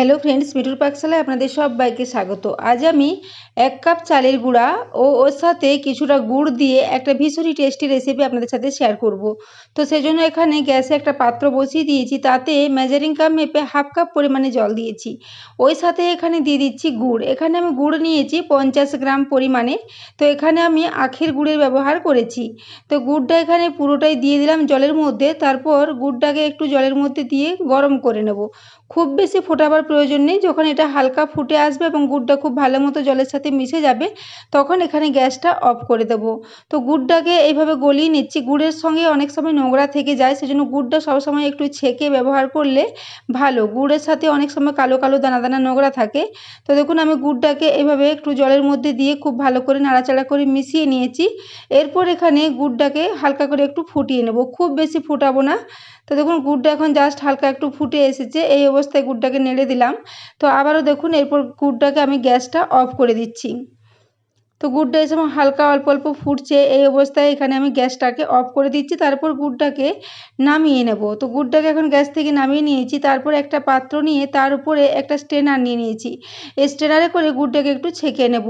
Hello friends মিঠুর পাকশালায় আপনাদের সবাইকে স্বাগত। আজ আমি এক কাপ চালের গুঁড়া ও ওর সাথে কিছুটা গুড় দিয়ে একটা ভীষণই টেস্টি রেসিপি আপনাদের সাথে শেয়ার করব। তো সেজন্য এখানে গ্যাসে একটা পাত্র বসিয়ে দিয়েছি, তাতে মেজারিং কাপ মেপে হাফ কাপ পরিমাণে জল দিয়েছি। ওই সাথে এখানে দিয়ে দিচ্ছি গুড়। এখানে আমি গুড় নিয়েছি পঞ্চাশ গ্রাম পরিমাণে। তো এখানে আমি আখের গুড়ের ব্যবহার করেছি। তো গুড়টা এখানে পুরোটাই দিয়ে দিলাম জলের মধ্যে, তারপর গুড়টাকে একটু জলের মধ্যে দিয়ে গরম করে নেব। খুব বেশি ফোটাবার প্রয়োজন নেই। যখন এটা হালকা ফুটে আসবে এবং গুড়টা খুব ভালো মতো জলের সাথে মিশে যাবে, তখন এখানে গ্যাসটা অফ করে দেব। তো গুড়টাকে এইভাবে গলিয়ে নিচ্ছি। গুড়ের সঙ্গে অনেক সময় নোংরা থেকে যায়, সেজন্য গুড়টা সবসময় একটু ছেঁকে ব্যবহার করলে ভালো। গুড়ের সাথে অনেক সময় কালো কালো দানা দানা নোংরা থাকে। তো দেখুন, আমি গুড়টাকে এভাবে একটু জলের মধ্যে দিয়ে খুব ভালো করে নাড়াচাড়া করে মিশিয়ে নিয়েছি। এরপর এখানে গুড়টাকে হালকা করে একটু ফুটিয়ে নেব। খুব বেশি ফুটাবো না। তো দেখুন, গুড়টা এখন জাস্ট হালকা একটু ফুটে এসেছে। এই অবস্থায় গুড়টাকে নেড়ে দিলাম। তো আবারও দেখুন এরপর গুড়টাকে আমি গ্যাসটা অফ করে দিচ্ছি। তো গুড়টা সময় হালকা অল্প অল্প ফুটছে, এই অবস্থায় এখানে আমি গ্যাসটাকে অফ করে দিচ্ছি, তারপর গুড়টাকে নামিয়ে নেব। তো গুড়টাকে এখন গ্যাস থেকে নামিয়ে নিয়েছি, তারপর একটা পাত্র নিয়ে তার উপরে একটা স্ট্রেনার নিয়ে নিয়েছি। স্ট্রেনারে করে গুড়টাকে একটু ছেঁকে নেব।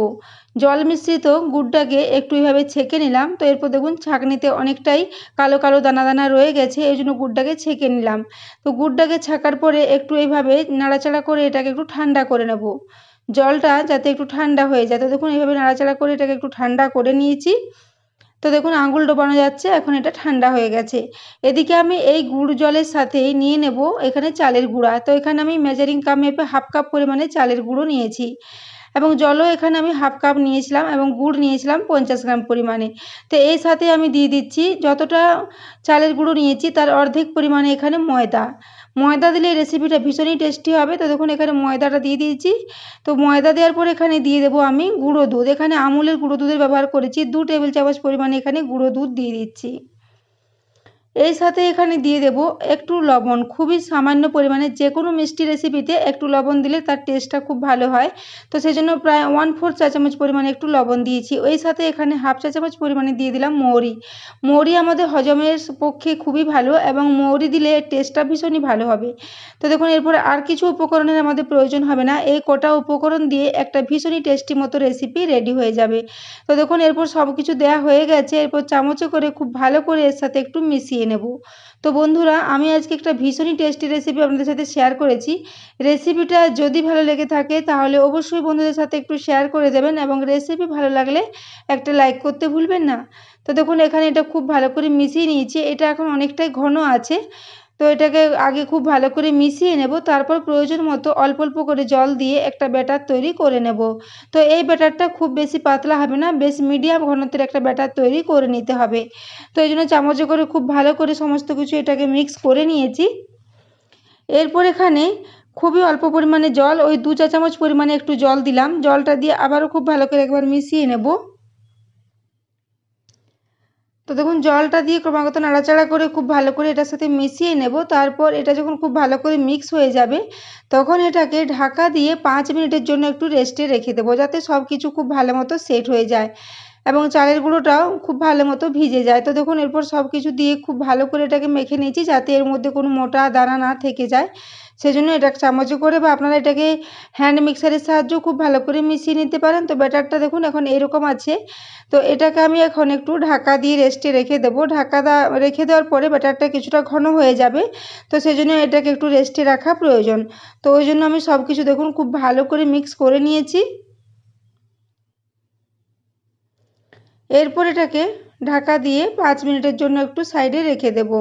জল মিশ্রিত গুড়টাকে একটু এইভাবে ছেঁকে নিলাম, তো এরপর দেখুন ছাঁকনিতে অনেকটাই কালো কালো দানা দানা রয়ে গেছে, এই জন্য গুড়টাকে ছেঁকে নিলাম। তো গুড়টাকে ছাকার পরে একটু এইভাবে নাড়াচাড়া করে এটাকে একটু ঠান্ডা করে নেব। জলটা যাতে একটু ঠান্ডা হয়ে যায়। তো দেখুন, এইভাবে নাড়াচাড়া করে এটাকে একটু ঠান্ডা করে নিয়েছি। তো দেখুন, আঙুল ডোবানো যাচ্ছে, এখন এটা ঠান্ডা হয়ে গেছে। এদিকে আমি এই গুড় জলের সাথেই নিয়ে নেব এখানে চালের গুঁড়া। তো এখানে আমি মেজারিং কাপ মেপে হাফ কাপ পরিমাণে চালের গুঁড়ো নিয়েছি। এবং জলও এখানে আমি হাফ কাপ নিয়েছিলাম এবং গুড় নিয়েছিলাম পঞ্চাশ গ্রাম পরিমাণে। তো এই সাথে আমি দিয়ে দিচ্ছি, যতটা চালের গুঁড়ো নিয়েছি, তার অর্ধেক পরিমাণে এখানে ময়দা। ময়দা দিলে রেসিপিটা ভীষণই টেস্টি হবে। তো দেখুন এখানে ময়দাটা দিয়ে দিয়েছি। তো ময়দা দেওয়ার পর এখানে দিয়ে দেবো আমি গুঁড়ো দুধ। এখানে আমুলের গুঁড়ো দুধের ব্যবহার করেছি। দু টেবিল চামচ পরিমাণে এখানে গুঁড়ো দুধ দিয়ে দিচ্ছি। এই সাথে এখানে দিয়ে দেব একটু লবণ। খুবই সামান্য পরিমাণে যে কোনো মিষ্টি রেসিপিতে একটু লবণ দিলে তার টেস্টটা খুব ভালো হয়। তো সেই জন্য প্রায় ওয়ান ফোর চা চামচ পরিমাণে একটু লবণ দিয়েছি। ওই সাথে এখানে হাফ চা চামচ পরিমাণে দিয়ে দিলাম মৌরি। মৌরি আমাদের হজমের পক্ষে খুবই ভালো এবং মৌরি দিলে টেস্টটা ভীষণই ভালো হবে। তো দেখুন, এরপরে আর কিছু উপকরণের আমাদের প্রয়োজন হবে না। এই কটা উপকরণ দিয়ে একটা ভীষণই টেস্টি মতো রেসিপি রেডি হয়ে যাবে। তো দেখুন, এরপর সব কিছু দেওয়া হয়ে গেছে। এরপর চামচে করে খুব ভালো করে এর সাথে একটু মিশিয়ে নেব। তো বন্ধুরা, আমি আজকে একটা ভীষণই টেস্টি রেসিপি আপনাদের সাথে শেয়ার করেছি। রেসিপিটা যদি ভালো লেগে থাকে, তাহলে অবশ্যই বন্ধুদের সাথে একটু শেয়ার করে দেবেন এবং রেসিপি ভালো লাগলে একটা লাইক করতে ভুলবেন না। তো দেখুন, এখানে এটা খুব ভালো করে মিশিয়ে নিয়েছি। এটা এখন অনেকটাই ঘন আছে। তো এটাকে আগে খুব ভালো করে মিশিয়ে নেব, তারপর প্রয়োজন মতো অল্প অল্প করে জল দিয়ে একটা ব্যাটার তৈরি করে নেব। তো এই ব্যাটারটা খুব বেশি পাতলা হবে না, বেশ মিডিয়াম ঘনত্বের একটা ব্যাটার তৈরি করে নিতে হবে। তো এই জন্য চামচে করে খুব ভালো করে সমস্ত কিছু এটাকে মিক্স করে নিয়েছি। এরপর এখানে খুবই অল্প পরিমাণে জল, ওই দু চা চামচ পরিমাণে একটু জল দিলাম। জলটা দিয়ে আবারও খুব ভালো করে একবার মিশিয়ে নেব। তো দেখুন, জলটা দিয়ে ক্রমাগত নাড়াচাড়া করে খুব ভালো করে এটার সাথে মিশিয়ে নেব। তারপর এটা যখন খুব ভালো করে মিক্স হয়ে যাবে, তখন এটাকে ঢাকা দিয়ে পাঁচ মিনিটের জন্য একটু রেস্টে রেখে দেবো, যাতে সব কিছু খুব ভালো মতো সেট হয়ে যায়। এবং চালের গুঁড়োটাও খুব ভালো মতো ভিজে যায়। তো দেখুন, এরপর সব কিছু দিয়ে খুব ভালো করে এটাকে মেখে নিয়েছি যাতে এর মধ্যে কোনো মোটা দানা না থেকে যায়। সেজন্য এটা চামচে করে বা আপনারা এটাকে হ্যান্ড মিক্সারের সাহায্যেও খুব ভালো করে মিশিয়ে নিতে পারেন। তো ব্যাটারটা দেখুন, এখন এরকম আছে। তো এটাকে আমি এখন একটু ঢাকা দিয়ে রেস্টে রেখে দেবো। ঢাকা রেখে দেওয়ার পরে ব্যাটারটা কিছুটা ঘন হয়ে যাবে। তো সেজন্য এটাকে একটু রেস্টে রাখা প্রয়োজন। তো ওই জন্য আমি সব কিছু দেখুন, খুব ভালো করে মিক্স করে নিয়েছি। এরপর এটাকে ঢাকা দিয়ে পাঁচ মিনিটের জন্য একটু সাইডে রেখে দেব।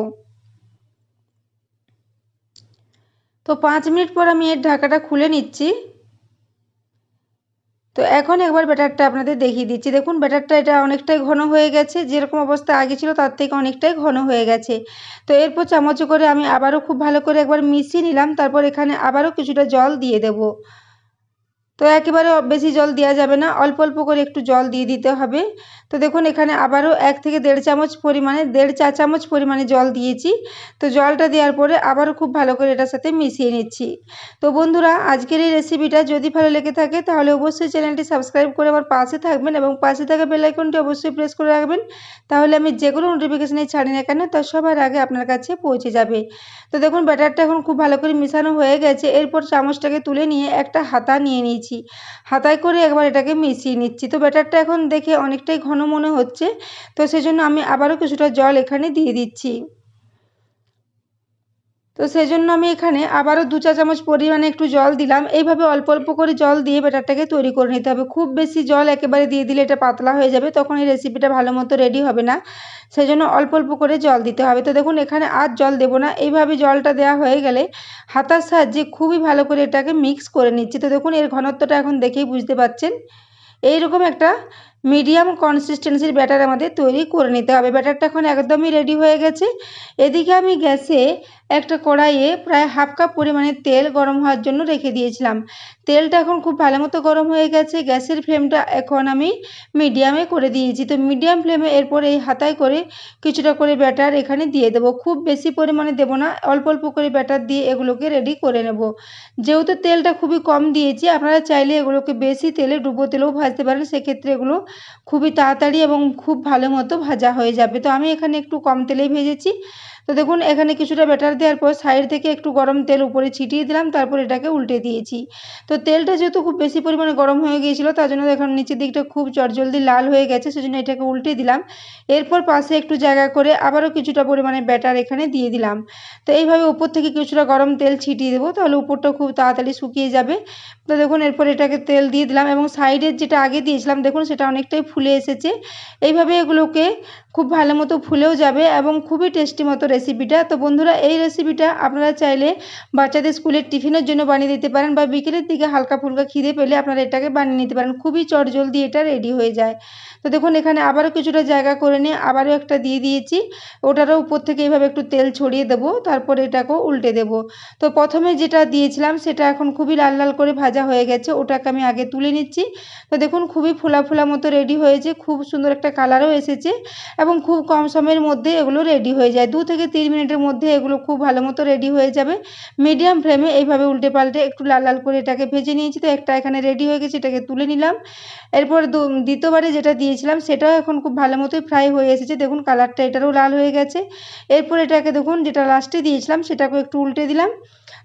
তো পাঁচ মিনিট পর আমি এর ঢাকাটা খুলে নিচ্ছি। তো এখন একবার ব্যাটারটা আপনাদের দেখিয়ে দিচ্ছি। দেখুন, ব্যাটারটা এটা অনেকটাই ঘন হয়ে গেছে। যেরকম অবস্থা আগে ছিল, তার থেকে অনেকটাই ঘন হয়ে গেছে। তো এরপর চামচ করে আমি আবারও খুব ভালো করে একবার মিশিয়ে নিলাম। তারপর এখানে আবারও কিছুটা জল দিয়ে দেব। তো একেবারে বেশি জল দেওয়া যাবে না। অল্প অল্প করে একটু জল দিয়ে দিতে হবে। তো দেখুন, এখানে আবারও এক থেকে দেড় চামচ পরিমাণে, দেড় চা চামচ পরিমাণে জল দিয়েছি। তো জলটা দেওয়ার পরে আবারও খুব ভালো করে এটার সাথে মিশিয়ে নিচ্ছি। তো বন্ধুরা, আজকের এই রেসিপিটা যদি ভালো লেগে থাকে, তাহলে অবশ্যই চ্যানেলটি সাবস্ক্রাইব করে আমার পাশে থাকবেন এবং পাশে থাকা বেলাইকনটি অবশ্যই প্রেস করে রাখবেন। তাহলে আমি যে কোনো নোটিফিকেশানে ছাড়ি না কেন তার সবার আগে আপনার কাছে পৌঁছে যাবে। তো দেখুন ব্যাটারটা এখন খুব ভালো করে মিশানো হয়ে গেছে। এরপর চামচটাকে তুলে নিয়ে একটা হাতা নিয়ে নিয়েছি। হাতায় করে একবার এটাকে মিশিয়ে নিচ্ছি। তো ব্যাটারটা এখন দেখে অনেকটাই ঘন মনে হচ্ছে। তো সেজন্য আমি আবারও কিছুটা জল এখানে দিয়ে দিচ্ছি। তো সেই জন্য আমি এখানে আবারও দু চা চামচ পরিমাণে একটু জল দিলাম। এইভাবে অল্প অল্প করে জল দিয়ে ব্যাটারটাকে তৈরি করে নিতে হবে। খুব বেশি জল একেবারে দিয়ে দিলে এটা পাতলা হয়ে যাবে, তখন এই রেসিপিটা ভালো মতো রেডি হবে না। সেই জন্য অল্প অল্প করে জল দিতে হবে। তো দেখুন, এখানে আর জল দেবো না। এইভাবে জলটা দেওয়া হয়ে গেলে হাতার সাহায্যে খুবই ভালো করে এটাকে মিক্স করে নিচ্ছি। তো দেখুন, এর ঘনত্বটা এখন দেখেই বুঝতে পারছেন এইরকম একটা মিডিয়াম কনসিস্টেন্সির ব্যাটার আমাদের তৈরি করে নিতে হবে। ব্যাটারটা এখন একদমই রেডি হয়ে গেছে। এদিকে আমি গ্যাসে একটা কড়াইয়ে প্রায় হাফ কাপ পরিমাণে তেল গরম হওয়ার জন্য রেখে দিয়েছিলাম। তেলটা এখন খুব ভালো মতো গরম হয়ে গেছে। গ্যাসের ফ্লেমটা এখন আমি মিডিয়ামে করে দিয়েছি। তো মিডিয়াম ফ্লেমে এরপর এই হাতায় করে কিছুটা করে ব্যাটার এখানে দিয়ে দেবো। খুব বেশি পরিমাণে দেবো না, অল্প অল্প করে ব্যাটার দিয়ে এগুলোকে রেডি করে নেব। যেহেতু তেলটা খুবই কম দিয়েছি, আপনারা চাইলে এগুলোকে বেশি তেলে ডুবো তেলেও ভাজতে পারেন। সেক্ষেত্রে এগুলো খুবই তাড়াতাড়ি এবং খুব ভালো মতো ভাজা হয়ে যাবে। তো আমি এখানে একটু কম তেলেই ভেজেছি। তো দেখুন, এখানে কিছুটা ব্যাটার দেওয়ার পর সাইড থেকে একটু গরম তেল উপরে ছিটিয়ে দিলাম, তারপর এটাকে উল্টে দিয়েছি। তো তেলটা যেহেতু খুব বেশি পরিমাণে গরম হয়ে গিয়েছিল, তার জন্য এখন নিচের দিকটা খুব চটজলদি লাল হয়ে গেছে, সেজন্য এটাকে উল্টে দিলাম। এরপর পাশে একটু জায়গা করে আবারও কিছুটা পরিমাণে ব্যাটার এখানে দিয়ে দিলাম। তো এইভাবে উপর থেকে কিছুটা গরম তেল ছিটিয়ে দেবো, তাহলে উপরটা খুব তাড়াতাড়ি শুকিয়ে যাবে। তো দেখুন, এরপর এটাকে তেল দিয়ে দিলাম এবং সাইডের যেটা আগে দিয়েছিলাম, দেখুন, সেটা অনেকটাই ফুলে এসেছে। এইভাবে এগুলোকে খুব ভালো মতো ফুলেও যাবে এবং খুবই টেস্টি মতো রেসিপিটা তো বন্ধুরা, এই রেসিপিটা আপনারা চাইলে বাচ্চাদের স্কুলের টিফিনের জন্য বানিয়ে দিতে পারেন বা বিকেলের দিকে হালকা ফুলকা খিদে পেলে আপনারা এটাকে বানিয়ে নিতে পারেন। খুবই চটজলদি এটা রেডি হয়ে যায়। তো দেখুন, এখানে আবারও কিছুটা জায়গা করে নিয়ে আবারও একটা দিয়ে দিয়েছি। ওটারও উপর থেকে এইভাবে একটু তেল ছড়িয়ে দেবো, তারপর এটাকেও উল্টে দেবো। তো প্রথমে যেটা দিয়েছিলাম, সেটা এখন খুবই লাল লাল করে ভাজা হয়ে গেছে। ওটাকে আমি আগে তুলে নিচ্ছি। তো দেখুন, খুবই ফোলা ফোলা মতো রেডি হয়েছে। খুব সুন্দর একটা কালারও এসেছে। এবং খুব কম সময়ের মধ্যে এগুলো রেডি হয়ে যায়। দু থেকে তিন মিনিটের মধ্যে এগুলো খুব ভালো মতো রেডি হয়ে যাবে। মিডিয়াম ফ্লেমে এইভাবে উল্টে পাল্টে একটু লাল লাল করে এটাকে ভেজে নিয়েছি তো একটা এখানে রেডি হয়ে গেছে, এটাকে তুলে নিলাম। এরপর দ্বিতীয়বারে যেটা দিয়েছিলাম সেটাও এখন খুব ভালো মতোই ফ্রাই হয়ে এসেছে। দেখুন কালারটা এটারও লাল হয়ে গেছে। এরপর এটাকে দেখুন যেটা লাস্টে দিয়েছিলাম সেটাকেও একটু উল্টে দিলাম।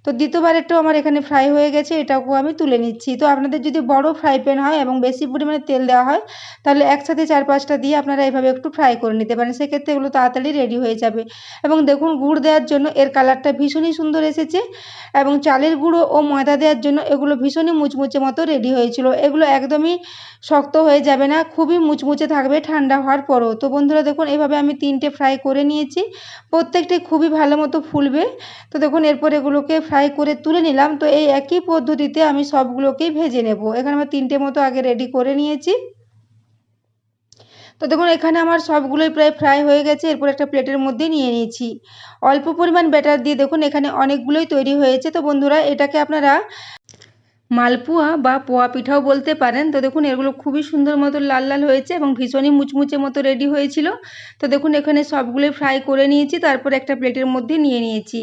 তো দ্বিতীয়বারেরটাও আমার এখানে ফ্রাই হয়ে গেছে, এটাকেও আমি তুলে নিচ্ছি। তো আপনাদের যদি বড় ফ্রাই প্যান হয় এবং বেশি পরিমাণে তেল দেওয়া হয়, তাহলে একসাথে চার পাঁচটা দিয়ে আপনারা এভাবে একটু ফ্রাই করে নিতে পারেন। সেক্ষেত্রে এগুলো তাড়াতাড়ি রেডি হয়ে যাবে। এবং দেখুন, গুড় দেওয়ার জন্য এর কালারটা ভীষণই সুন্দর এসেছে এবং চালের গুঁড়ো ও ময়দা দেওয়ার জন্য এগুলো ভীষণই মুচমুচে মতো রেডি হয়েছিল। এগুলো একদমই শক্ত হয়ে যাবে না, খুবই মুচমুচে থাকবে, ঠান্ডা হওয়ার পরও। তো বন্ধুরা, দেখুন, এভাবে আমি তিনটে ফ্রাই করে নিয়েছি। প্রত্যেকটি খুবই ভালো মতো ফুলবে। তো দেখুন, এরপর এগুলোকে ফ্রাই করে তুলে নিলাম। তো এই একই পদ্ধতিতে আমি সবগুলোকেই ভেজে নেব। এখানে আমি তিনটে মতো আগে রেডি করে নিয়েছি। তো দেখুন, এখানে আমার সবগুলোই প্রায় ফ্রাই হয়ে গেছে। এরপর একটা প্লেটের মধ্যে নিয়ে নিয়েছি। অল্প পরিমাণ ব্যাটার দিয়ে দেখুন, এখানে অনেকগুলোই তৈরি হয়েছে। তো বন্ধুরা, এটাকে আপনারা মালপোয়া বা পোয়া পিঠাও বলতে পারেন। তো দেখুন, এগুলো খুবই সুন্দর মতো লাল লাল হয়েছে এবং ভীষণই মুচমুচে মতো রেডি হয়েছিল। তো দেখুন, এখানে সবগুলোই ফ্রাই করে নিয়েছি। তারপর একটা প্লেটের মধ্যে নিয়ে নিয়েছি।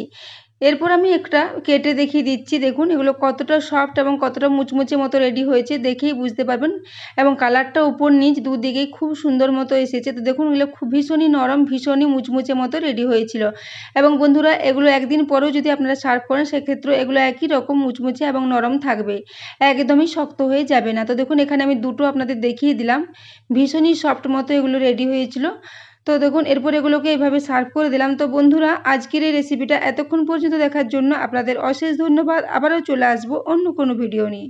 এরপর আমি একটা কেটে দেখিয়ে দিচ্ছি। দেখুন, এগুলো কতটা সফট এবং কতটা মুচমুচে মতো রেডি হয়েছে দেখেই বুঝতে পারবেন। এবং কালারটা উপর নিচ দুদিকেই খুব সুন্দর মতো এসেছে। তো দেখুন, এগুলো খুব ভীষণই নরম, ভীষণই মুচমুচে মতো রেডি হয়েছিল। এবং বন্ধুরা, এগুলো একদিন পরেও যদি আপনারা সার্ভ করেন সেক্ষেত্রে এগুলো একই রকম মুচমুচে এবং নরম থাকবে। একদমই শক্ত হয়ে যাবে না। তো দেখুন, এখানে আমি দুটো আপনাদের দেখিয়ে দিলাম। ভীষণই সফট মতো এগুলো রেডি হয়েছিল। তো দেখুন, এরপর এগুলোকে এইভাবে সার্ভ করে দিলাম। তো বন্ধুরা, আজকের এই রেসিপিটা এতক্ষণ পর্যন্ত দেখার জন্য আপনাদের অশেষ ধন্যবাদ। আবারও চলে আসব অন্য কোনো ভিডিও নিয়ে।